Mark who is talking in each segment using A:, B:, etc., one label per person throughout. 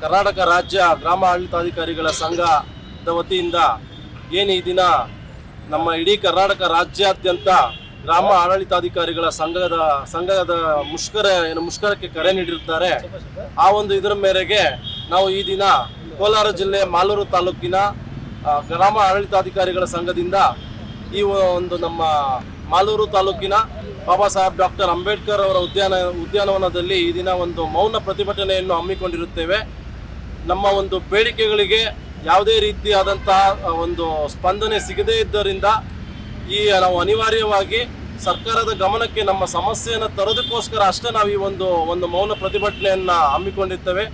A: ಕರ್ನಾಟಕ ರಾಜ್ಯ ಗ್ರಾಮ ಆಡಳಿತಾಧಿಕಾರಿಗಳ ಸಂಘದ ವತಿಯಿಂದ ಏನು ಈ ದಿನ ನಮ್ಮ ಇಡೀ ಕರ್ನಾಟಕ ರಾಜ್ಯಾದ್ಯಂತ ಗ್ರಾಮ ಆಡಳಿತಾಧಿಕಾರಿಗಳ ಸಂಘದ ಸಂಘದ ಮುಷ್ಕರ, ಏನು ಮುಷ್ಕರಕ್ಕೆ ಕರೆ ನೀಡಿರುತ್ತಾರೆ. ಆ ಒಂದು ಇದರ ಮೇರೆಗೆ ನಾವು ಈ ದಿನ ಕೋಲಾರ ಜಿಲ್ಲೆ ಮಾಲೂರು ತಾಲೂಕಿನ ಗ್ರಾಮ ಆಡಳಿತಾಧಿಕಾರಿಗಳ ಸಂಘದಿಂದ ಈ ಒಂದು ನಮ್ಮ ಮಾಲೂರು ತಾಲೂಕಿನ ಬಾಬಾ ಸಾಹೇಬ್ ಡಾಕ್ಟರ್ ಅಂಬೇಡ್ಕರ್ ಅವರ ಉದ್ಯಾನ, ಉದ್ಯಾನವನದಲ್ಲಿ ಈ ದಿನ ಒಂದು ಮೌನ ಪ್ರತಿಭಟನೆಯನ್ನು ಹಮ್ಮಿಕೊಂಡಿರುತ್ತೇವೆ. ನಮ್ಮ ಒಂದು ಬೇಡಿಕೆಗಳಿಗೆ ಯಾವುದೇ ರೀತಿಯಾದಂತಹ ಒಂದು ಸ್ಪಂದನೆ ಸಿಗದೇ ಇದ್ದರಿಂದ ಈ ನಾವು ಅನಿವಾರ್ಯವಾಗಿ ಸರ್ಕಾರದ ಗಮನಕ್ಕೆ ನಮ್ಮ ಸಮಸ್ಯೆಯನ್ನು ತರೋದಕ್ಕೋಸ್ಕರ ಅಷ್ಟೇ ನಾವು ಈ ಒಂದು ಒಂದು ಮೌನ ಪ್ರತಿಭಟನೆಯನ್ನು ಹಮ್ಮಿಕೊಂಡಿರ್ತೇವೆ.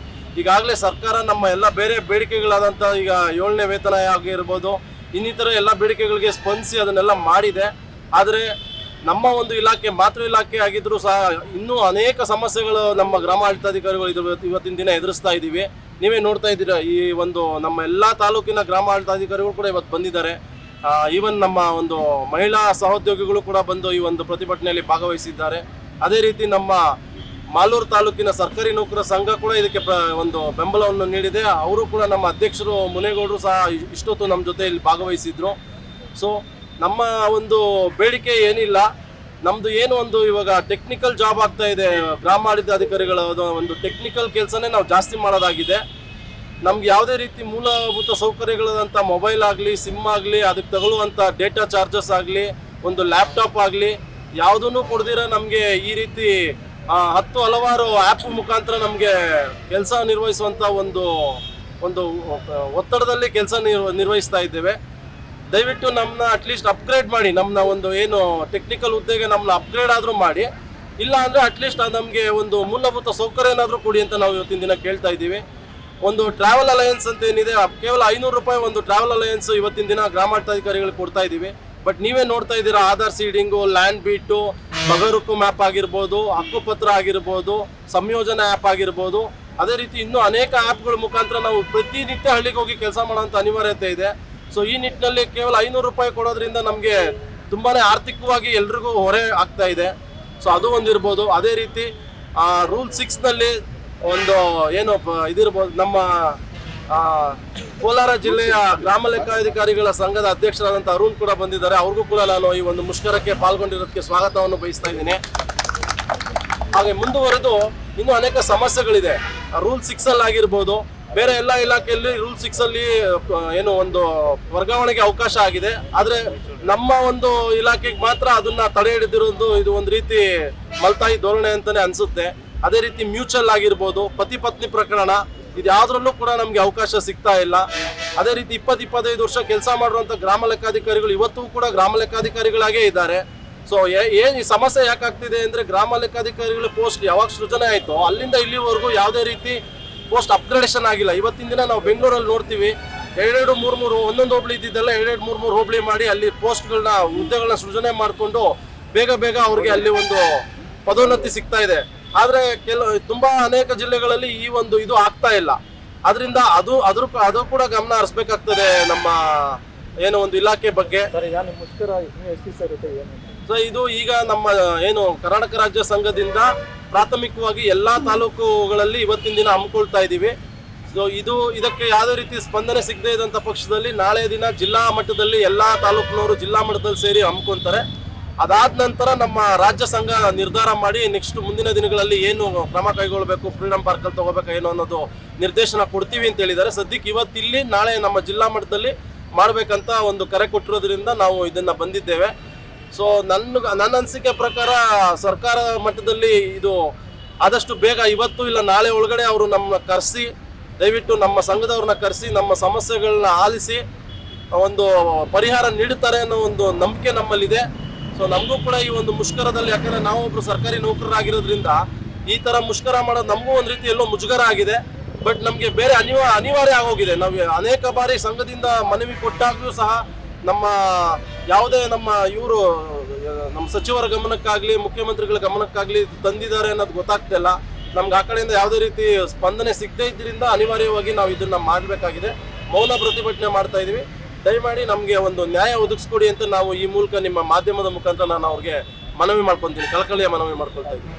A: ಈಗಾಗಲೇ ಸರ್ಕಾರ ನಮ್ಮ ಎಲ್ಲ ಬೇರೆ ಬೇಡಿಕೆಗಳಾದಂಥ ಈಗ ಏಳನೇ ವೇತನ ಆಗಿರ್ಬೋದು, ಇನ್ನಿತರ ಎಲ್ಲ ಬೇಡಿಕೆಗಳಿಗೆ ಸ್ಪಂದಿಸಿ ಅದನ್ನೆಲ್ಲ ಮಾಡಿದೆ. ಆದರೆ ನಮ್ಮ ಒಂದು ಇಲಾಖೆ, ಮಾತೃ ಇಲಾಖೆ ಆಗಿದ್ರು ಸಹ ಇನ್ನೂ ಅನೇಕ ಸಮಸ್ಯೆಗಳು ನಮ್ಮ ಗ್ರಾಮ ಆಡಳಿತಾಧಿಕಾರಿಗಳು ಇದು ಇವತ್ತಿನ ದಿನ ಎದುರಿಸ್ತಾ ಇದ್ದೀವಿ. ನೀವೇ ನೋಡ್ತಾ ಇದ್ದೀರಾ, ಈ ಒಂದು ನಮ್ಮ ಎಲ್ಲ ತಾಲೂಕಿನ ಗ್ರಾಮ ಆಡಳಿತಾಧಿಕಾರಿಗಳು ಕೂಡ ಇವತ್ತು ಬಂದಿದ್ದಾರೆ. ಈವನ್ ನಮ್ಮ ಒಂದು ಮಹಿಳಾ ಸಹೋದ್ಯೋಗಿಗಳು ಕೂಡ ಬಂದು ಈ ಒಂದು ಪ್ರತಿಭಟನೆಯಲ್ಲಿ ಭಾಗವಹಿಸಿದ್ದಾರೆ. ಅದೇ ರೀತಿ ನಮ್ಮ ಮಾಲೂರು ತಾಲೂಕಿನ ಸರ್ಕಾರಿ ನೌಕರ ಸಂಘ ಕೂಡ ಇದಕ್ಕೆ ಒಂದು ಬೆಂಬಲವನ್ನು ನೀಡಿದೆ. ಅವರು ಕೂಡ ನಮ್ಮ ಅಧ್ಯಕ್ಷರು ಮುನೇಗೌಡರು ಸಹ ಇಷ್ಟೊತ್ತು ನಮ್ಮ ಜೊತೆ ಇಲ್ಲಿ ಭಾಗವಹಿಸಿದ್ರು. ಸೊ ನಮ್ಮ ಒಂದು ಬೇಡಿಕೆ ಏನಿಲ್ಲ. ನಮ್ದು ಏನು ಒಂದು ಇವಾಗ ಟೆಕ್ನಿಕಲ್ ಜಾಬ್ ಆಗ್ತಾ ಇದೆ ಗ್ರಾಮ ಆಡಳಿತಾಧಿಕಾರಿಗಳ ಒಂದು ಟೆಕ್ನಿಕಲ್ ಕೆಲಸನೇ ನಾವು ಜಾಸ್ತಿ ಮಾಡೋದಾಗಿದೆ. ನಮ್ಗೆ ಯಾವುದೇ ರೀತಿ ಮೂಲಭೂತ ಸೌಕರ್ಯಗಳಾದಂಥ ಮೊಬೈಲ್ ಆಗಲಿ ಸಿಮ್ ಆಗಲಿ, ಅದಕ್ಕೆ ತಗೊಳ್ಳುವಂಥ ಡೇಟಾ ಚಾರ್ಜಸ್ ಆಗಲಿ, ಒಂದು ಲ್ಯಾಪ್ಟಾಪ್ ಆಗಲಿ, ಯಾವುದನ್ನು ಕೊಡ್ದಿರ ನಮಗೆ ಈ ರೀತಿ ಹತ್ತು ಹಲವಾರು ಆ್ಯಪ್ ಮುಖಾಂತರ ನಮಗೆ ಕೆಲಸ ನಿರ್ವಹಿಸುವಂಥ ಒಂದು ಒಂದು, ಒತ್ತಡದಲ್ಲಿ ಕೆಲಸ ನಿರ್ವ, ನಿರ್ವಹಿಸ್ತಾ ಇದ್ದೇವೆ. ದಯವಿಟ್ಟು ನಮ್ಮನ್ನ ಅಟ್ಲೀಸ್ಟ್ ಅಪ್ಗ್ರೇಡ್ ಮಾಡಿ ನಮ್ಮನ್ನ ಒಂದು ಏನು ಟೆಕ್ನಿಕಲ್ ಹುದ್ದೆಗೆ ನಮ್ಮನ್ನ ಅಪ್ಗ್ರೇಡ್ ಆದರೂ ಮಾಡಿ. ಇಲ್ಲ ಅಂದರೆ ಅಟ್ಲೀಸ್ಟ್ ನಮಗೆ ಒಂದು ಮೂಲಭೂತ ಸೌಕರ್ಯ ಏನಾದರೂ ಕೊಡಿ ಅಂತ ನಾವು ಇವತ್ತಿನ ದಿನ ಕೇಳ್ತಾ ಇದ್ದೀವಿ. ಒಂದು ಟ್ರಾವೆಲ್ ಅಲಯನ್ಸ್ ಅಂತ ಏನಿದೆ ಕೇವಲ ಐನೂರು ರೂಪಾಯಿ ಒಂದು ಟ್ರಾವೆಲ್ ಅಲಯನ್ಸ್ ಇವತ್ತಿನ ದಿನ ಗ್ರಾಮಾಡಳಿತಾಧಿಕಾರಿಗಳಿಗೆ ಕೊಡ್ತಾ ಇದ್ದೀವಿ. ಬಟ್ ನೀವೇ ನೋಡ್ತಾ ಇದ್ದೀರಾ, ಆಧಾರ್ ಸೀಡಿಂಗು ಲ್ಯಾಂಡ್ ಬೀಟು ಬಗರುಕು ಮ್ಯಾಪ್ ಆಗಿರ್ಬೋದು, ಹಕ್ಕುಪತ್ರ ಆಗಿರ್ಬೋದು, ಸಂಯೋಜನಾ ಆ್ಯಪ್ ಆಗಿರ್ಬೋದು. ಅದೇ ರೀತಿ ಇನ್ನೂ ಅನೇಕ ಆ್ಯಪ್ಗಳ ಮುಖಾಂತರ ನಾವು ಪ್ರತಿನಿತ್ಯ ಹಳ್ಳಿಗೆ ಹೋಗಿ ಕೆಲಸ ಮಾಡೋಂಥ ಅನಿವಾರ್ಯತೆ ಇದೆ. ಸೊ ಈ ನಿಟ್ಟಿನಲ್ಲಿ ಕೇವಲ ಐನೂರು ರೂಪಾಯಿ ಕೊಡೋದ್ರಿಂದ ನಮಗೆ ತುಂಬಾ ಆರ್ಥಿಕವಾಗಿ ಎಲ್ರಿಗೂ ಹೊರೆ ಆಗ್ತಾ ಇದೆ. ಸೊ ಅದು ಒಂದಿರ್ಬೋದು. ಅದೇ ರೀತಿ ರೂಲ್ ಸಿಕ್ಸ್ನಲ್ಲಿ ಒಂದು ಏನು ಇದಿರ್ಬೋದು ನಮ್ಮ ಆ, ಕೋಲಾರ ಜಿಲ್ಲೆಯ ಗ್ರಾಮ ಲೆಕ್ಕಾಧಿಕಾರಿಗಳ ಸಂಘದ ಅಧ್ಯಕ್ಷರಾದಂಥ ಅರುಣ್ ಕೂಡ ಬಂದಿದ್ದಾರೆ. ಅವ್ರಿಗೂ ಕೂಡ ನಾನು ಈ ಒಂದು ಮುಷ್ಕರಕ್ಕೆ ಪಾಲ್ಗೊಂಡಿರೋದಕ್ಕೆ ಸ್ವಾಗತವನ್ನು ಬಯಸ್ತಾ ಇದ್ದೀನಿ. ಹಾಗೆ ಮುಂದುವರೆದು ಇನ್ನೂ ಅನೇಕ ಸಮಸ್ಯೆಗಳಿದೆ. ರೂಲ್ ಸಿಕ್ಸ್ ಅಲ್ಲಿ ಆಗಿರ್ಬೋದು ಬೇರೆ ಎಲ್ಲ ಇಲಾಖೆಯಲ್ಲಿ ರೂಲ್ ಸಿಕ್ಸ್ ಅಲ್ಲಿ ಏನು ಒಂದು ವರ್ಗಾವಣೆಗೆ ಅವಕಾಶ ಆಗಿದೆ. ಆದ್ರೆ ನಮ್ಮ ಒಂದು ಇಲಾಖೆಗೆ ಮಾತ್ರ ಅದನ್ನ ತಡೆ ಹಿಡಿದಿರೋದು ಇದು ಒಂದು ರೀತಿ ಮಲ್ತಾಯಿ ಧೋರಣೆ ಅಂತಾನೆ ಅನ್ಸುತ್ತೆ. ಅದೇ ರೀತಿ ಮ್ಯೂಚುವಲ್ ಆಗಿರ್ಬೋದು, ಪತಿ ಪತ್ನಿ ಪ್ರಕರಣ ಇದು ಯಾವ್ದ್ರಲ್ಲೂ ಕೂಡ ನಮ್ಗೆ ಅವಕಾಶ ಸಿಗ್ತಾ ಇಲ್ಲ. ಅದೇ ರೀತಿ ಇಪ್ಪತ್ತು ಇಪ್ಪತ್ತೈದು ವರ್ಷ ಕೆಲಸ ಮಾಡಿರುವಂತ ಗ್ರಾಮ ಲೆಕ್ಕಾಧಿಕಾರಿಗಳು ಇವತ್ತು ಕೂಡ ಗ್ರಾಮ ಲೆಕ್ಕಾಧಿಕಾರಿಗಳಾಗೇ ಇದ್ದಾರೆ. ಸೊ ಏನ್ ಈ ಸಮಸ್ಯೆ ಯಾಕಾಗ್ತಿದೆ ಅಂದ್ರೆ ಗ್ರಾಮ ಲೆಕ್ಕಾಧಿಕಾರಿಗಳ ಪೋಸ್ಟ್ ಯಾವಾಗ ಸೃಜನೆ ಆಯ್ತೋ, ಅಲ್ಲಿಂದ ಇಲ್ಲಿವರೆಗೂ ಯಾವುದೇ ರೀತಿ ಪೋಸ್ಟ್ ಅಪ್ಗ್ರೇಡೇಷನ್ ಆಗಿಲ್ಲ. ಇವತ್ತಿನ ದಿನ ನಾವು ಬೆಂಗಳೂರಲ್ಲಿ ನೋಡ್ತೀವಿ, ಎರಡೆರಡು ಮೂರು ಮೂರು ಒಂದೊಂದು ಹೋಬಳಿ ಇದ್ದಿದ್ದೆಲ್ಲ ಎರಡೆರಡು ಮೂರು ಮೂರು ಹೋಬಳಿ ಮಾಡಿ ಅಲ್ಲಿ ಪೋಸ್ಟ್ಗಳನ್ನ ಹುದ್ದೆಗಳನ್ನ ಸೃಜನೆ ಮಾಡಿಕೊಂಡು ಬೇಗ ಬೇಗ ಅವ್ರಿಗೆ ಅಲ್ಲಿ ಒಂದು ಪದೋನ್ನತಿ ಸಿಗ್ತಾ ಇದೆ. ಆದರೆ ಕೆಲವು ತುಂಬ ಅನೇಕ ಜಿಲ್ಲೆಗಳಲ್ಲಿ ಈ ಒಂದು ಇದು ಆಗ್ತಾ ಇಲ್ಲ. ಅದರಿಂದ ಅದು, ಅದ್ರ, ಅದು ಕೂಡ ಗಮನ ಹರಿಸ್ಬೇಕಾಗ್ತದೆ ನಮ್ಮ, ಏನೋ ಒಂದು ಇಲಾಖೆ ಬಗ್ಗೆ. ಸೊ ಇದು ಈಗ ನಮ್ಮ, ಏನು, ಕರ್ನಾಟಕ ರಾಜ್ಯ ಸಂಘದಿಂದ ಪ್ರಾಥಮಿಕವಾಗಿ ಎಲ್ಲ ತಾಲೂಕುಗಳಲ್ಲಿ ಇವತ್ತಿನ ದಿನ ಹಮ್ಮಿಕೊಳ್ತಾ ಇದ್ದೀವಿ. ಸೊ ಇದು, ಇದಕ್ಕೆ ಯಾವುದೇ ರೀತಿ ಸ್ಪಂದನೆ ಸಿಗದೇ ಇದ್ದಂಥ ಪಕ್ಷದಲ್ಲಿ ನಾಳೆ ದಿನ ಜಿಲ್ಲಾ ಮಟ್ಟದಲ್ಲಿ ಎಲ್ಲ ತಾಲೂಕಿನವರು ಜಿಲ್ಲಾ ಮಟ್ಟದಲ್ಲಿ ಸೇರಿ ಹಮ್ಮಿಕೊಳ್ತಾರೆ. ಅದಾದ ನಂತರ ನಮ್ಮ ರಾಜ್ಯ ಸಂಘ ನಿರ್ಧಾರ ಮಾಡಿ ನೆಕ್ಸ್ಟ್ ಮುಂದಿನ ದಿನಗಳಲ್ಲಿ ಏನು ಕ್ರಮ ಕೈಗೊಳ್ಳಬೇಕು ಫ್ರೀಡಮ್ ಪಾರ್ಕಲ್ಲಿ ತಗೋಬೇಕು ಏನು ಅನ್ನೋದು ನಿರ್ದೇಶನ ಕೊಡ್ತೀವಿ ಅಂತ ಹೇಳಿದ್ದಾರೆ. ಸದ್ಯಕ್ಕೆ ಇವತ್ತಿಲ್ಲಿ ನಾಳೆ ನಮ್ಮ ಜಿಲ್ಲಾ ಮಟ್ಟದಲ್ಲಿ ಮಾಡಬೇಕಂತ ಒಂದು ಕರೆ ಕೊಟ್ಟಿರೋದ್ರಿಂದ ನಾವು ಇದನ್ನು ಬಂದಿದ್ದೇವೆ. ಸೊ ನನ್ನ ನನ್ನ ಅನಿಸಿಕೆ ಪ್ರಕಾರ ಸರ್ಕಾರ ಮಟ್ಟದಲ್ಲಿ ಇದು ಆದಷ್ಟು ಬೇಗ ಇವತ್ತು ಇಲ್ಲ, ನಾಳೆ ಒಳಗಡೆ ಅವರು ನಮ್ಮ ಕರೆಸಿ, ದಯವಿಟ್ಟು ನಮ್ಮ ಸಂಘದವ್ರನ್ನ ಕರೆಸಿ, ನಮ್ಮ ಸಮಸ್ಯೆಗಳನ್ನ ಆಲಿಸಿ, ಒಂದು ಪರಿಹಾರ ನೀಡುತ್ತಾರೆ ಅನ್ನೋ ಒಂದು ನಂಬಿಕೆ ನಮ್ಮಲ್ಲಿದೆ. ಸೊ ನಮಗೂ ಕೂಡ ಈ ಒಂದು ಮುಷ್ಕರದಲ್ಲಿ, ಯಾಕಂದರೆ ನಾವೊಬ್ರು ಸರ್ಕಾರಿ ನೌಕರರಾಗಿರೋದ್ರಿಂದ ಈ ತರ ಮುಷ್ಕರ ಮಾಡೋದು ನಮಗೂ ಒಂದು ರೀತಿ ಎಲ್ಲೋ ಮುಜುಗರ ಆಗಿದೆ. ಬಟ್ ನಮಗೆ ಬೇರೆ ಅನಿವಾ, ಅನಿವಾರ್ಯ ಆಗೋಗಿದೆ. ನಾವು ಅನೇಕ ಬಾರಿ ಸಂಘದಿಂದ ಮನವಿ ಕೊಟ್ಟಾಗ್ಯೂ ಸಹ ನಮ್ಮ ಯಾವುದೇ ನಮ್ಮ ಇವರು, ನಮ್ಮ ಸಚಿವರ ಗಮನಕ್ಕಾಗಲಿ, ಮುಖ್ಯಮಂತ್ರಿಗಳ ಗಮನಕ್ಕಾಗಲಿ ತಂದಿದ್ದಾರೆ ಅನ್ನೋದು ಗೊತ್ತಾಗ್ತಾ ಇಲ್ಲ. ನಮ್ಗೆ ಆ ಕಡೆಯಿಂದ ಯಾವುದೇ ರೀತಿ ಸ್ಪಂದನೆ ಸಿಗದೇ ಇದ್ರಿಂದ ಅನಿವಾರ್ಯವಾಗಿ ನಾವು ಇದನ್ನ ಮಾಡಬೇಕಾಗಿದೆ. ಮೌನ ಪ್ರತಿಭಟನೆ ಮಾಡ್ತಾ ಇದೀವಿ. ದಯಮಾಡಿ ನಮಗೆ ಒಂದು ನ್ಯಾಯ ಒದಗಿಸ್ಕೊಡಿ ಅಂತ ನಾವು ಈ ಮೂಲಕ ನಿಮ್ಮ ಮಾಧ್ಯಮದ ಮುಖಾಂತರ ನಾನು ಅವ್ರಿಗೆ ಮನವಿ ಮಾಡ್ಕೊತೀನಿ. ಕಳಕಳಿಯ ಮನವಿ ಮಾಡ್ಕೊಳ್ತಾ ಇದ್ದೀನಿ.